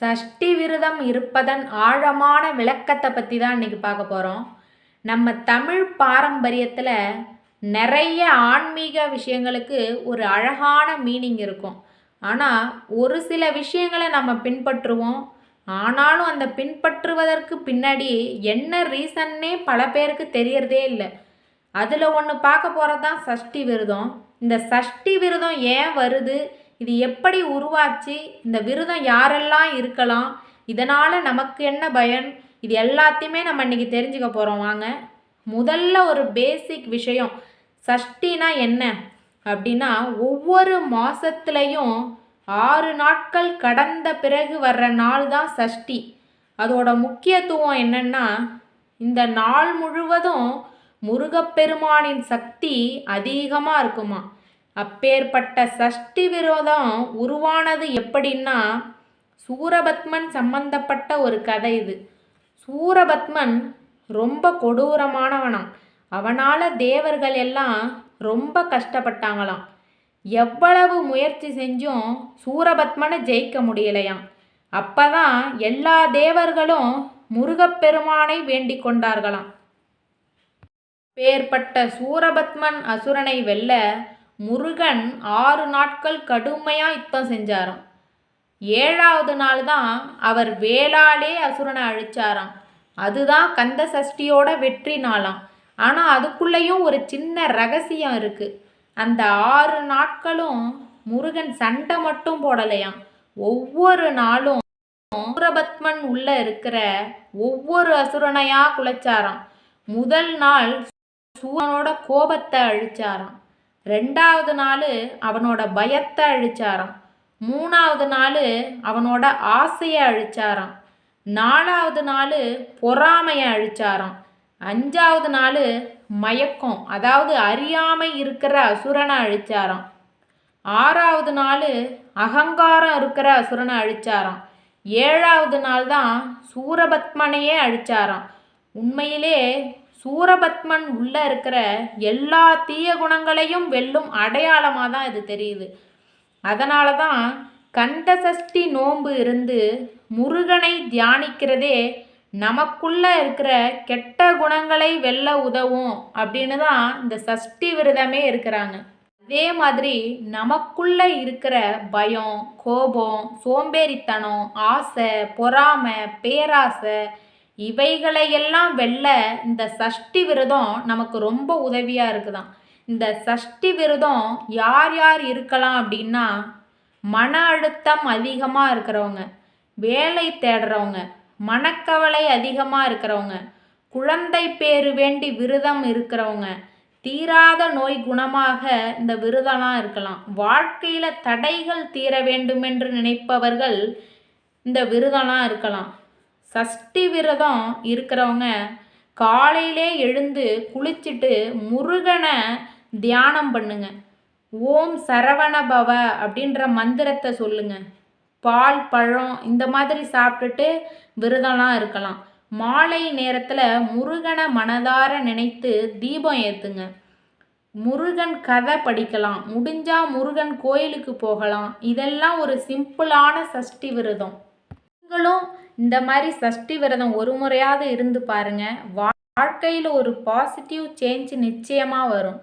சஷ்டி விரதம் இருப்பதன் ஆழமான விளக்கத்தை பற்றி தான் இன்றைக்கி பார்க்க போகிறோம் நம்ம தமிழ் பாரம்பரியத்தில் நிறைய ஆன்மீக விஷயங்களுக்கு ஒரு அழகான மீனிங் இருக்கும். ஆனால் ஒரு சில விஷயங்களை நம்ம பின்பற்றுவோம். ஆனாலும் அந்த பின்பற்றுவதற்கு பின்னாடி என்ன ரீசன்னே பல பேருக்கு தெரியறதே இல்லை. அதில் ஒன்று பார்க்க போகிறது தான் சஷ்டி விரதம். இந்த சஷ்டி விரதம் ஏன் வருது? இது எப்படி உருவாச்சு? இந்த விரதம் யாரெல்லாம் இருக்கலாம்? இதனால் நமக்கு என்ன பயன்? இது எல்லாத்தையுமே நம்ம இன்றைக்கி தெரிஞ்சுக்க போகிறோம் வாங்க. முதல்ல ஒரு பேசிக் விஷயம். சஷ்டினா என்ன? அப்படின்னா ஒவ்வொரு மாதத்துலேயும் ஆறு நாட்கள் கடந்த பிறகு வர்ற நாள் தான் சஷ்டி. அதோட முக்கியத்துவம் என்னென்னா இந்த நாள் முழுவதும் முருகப்பெருமானின் சக்தி அதிகமாக இருக்குமா? அப்பேற்பட்ட சஷ்டி விரோதம் உருவானது எப்படின்னா சூரபத்மன் சம்பந்தப்பட்ட ஒரு கதை இது. சூரபத்மன் ரொம்ப கொடூரமானவனாம். அவனால் தேவர்கள் எல்லாம் ரொம்ப கஷ்டப்பட்டாங்களாம். எவ்வளவு முயற்சி செஞ்சும் சூரபத்மனை ஜெயிக்க முடியலையாம். அப்பதான் எல்லா தேவர்களும் முருகப்பெருமானை வேண்டிக் கொண்டார்களாம். பேர்பட்ட சூரபத்மன் அசுரனை வெல்ல முருகன் ஆறு நாட்கள் கடுமையாக யுத்தம் செஞ்சாராம். ஏழாவது நாள் தான் அவர் வேளாலே அசுரனை அழிச்சாராம். அதுதான் கந்த சஷ்டியோட வெற்றி நாளாம். ஆனால் அதுக்குள்ளேயும் ஒரு சின்ன ரகசியம் இருக்குது அந்த ஆறு நாட்களும் முருகன் சண்டை மட்டும் போடலையாம். ஒவ்வொரு நாளும் சூரபத்மன் உள்ள இருக்கிற ஒவ்வொரு அசுரனையா குலைச்சாராம். முதல் நாள் சூரனோட கோபத்தை அழிச்சாராம். ரெண்டாவது நாள் அவனோட பயத்தை அழிச்சாராம். மூணாவது நாள் அவனோட ஆசையை அழிச்சாராம். நாலாவது நாள் பொறாமையை அழிச்சாராம். அஞ்சாவது நாள் மயக்கம் அதாவது அறியாமை இருக்கிற அசுரனை அழிச்சாராம். ஆறாவது நாள் அகங்காரம் இருக்கிற அசுரனை அழிச்சாராம். ஏழாவது நாள் தான் சூரபத்மனையே அழிச்சாராம். உண்மையிலே சூரபத்மன் உள்ள இருக்கிற எல்லா தீய குணங்களையும் வெல்லும் அடையாளமாக தான் இது தெரியுது. அதனால தான் கந்தசஷ்டி நோன்பு இருந்து முருகனை தியானிக்கிறதே நமக்குள்ள இருக்கிற கெட்ட குணங்களை வெல்ல உதவும் அப்படின்னு தான் இந்த சஷ்டி விரதமே இருக்கிறாங்க. அதே மாதிரி நமக்குள்ள இருக்கிற பயம் கோபம் சோம்பேறித்தனம் ஆசை பொறாமை பேராசை இவைகளையெல்லாம் வெல்ல இந்த சஷ்டி விரதம் நமக்கு ரொம்ப உதவியாக இருக்குதான் இந்த சஷ்டி விரதம் யார் யார் இருக்கலாம் அப்படின்னா மன அழுத்தம் அதிகமாக இருக்கிறவங்க வேலை தேடுறவங்க மனக்கவலை அதிகமாக இருக்கிறவங்க குழந்தை பேரு வேண்டி விரதம் இருக்கிறவங்க தீராத நோய் குணமாக இந்த விரதம்லாம் இருக்கலாம். வாழ்க்கையில் தடைகள் தீர வேண்டுமென்று நினைப்பவர்கள் இந்த விரதம்லாம் இருக்கலாம். சஷ்டி விரதம் இருக்கிறவங்க காலையிலே எழுந்து குளிச்சுட்டு முருகனை தியானம் பண்ணுங்க. ஓம் சரவண பவ அப்படின்ற மந்திரத்தை சொல்லுங்க. பால் பழம் இந்த மாதிரி சாப்பிட்டுட்டு விரதம்லாம் இருக்கலாம். மாலை நேரத்தில் முருகனை மனதார நினைத்து தீபம் ஏற்றுங்க முருகன் கதை படிக்கலாம். முடிஞ்சா முருகன் கோயிலுக்கு போகலாம். இதெல்லாம் ஒரு சிம்பிளான சஷ்டி விரதம். நீங்களும் இந்த மாதிரி சஷ்டி விரதம் ஒரு முறையாவது இருந்து பாருங்கள் வாழ்க்கையில் ஒரு பாசிட்டிவ் சேஞ்ச் நிச்சயமாக வரும்.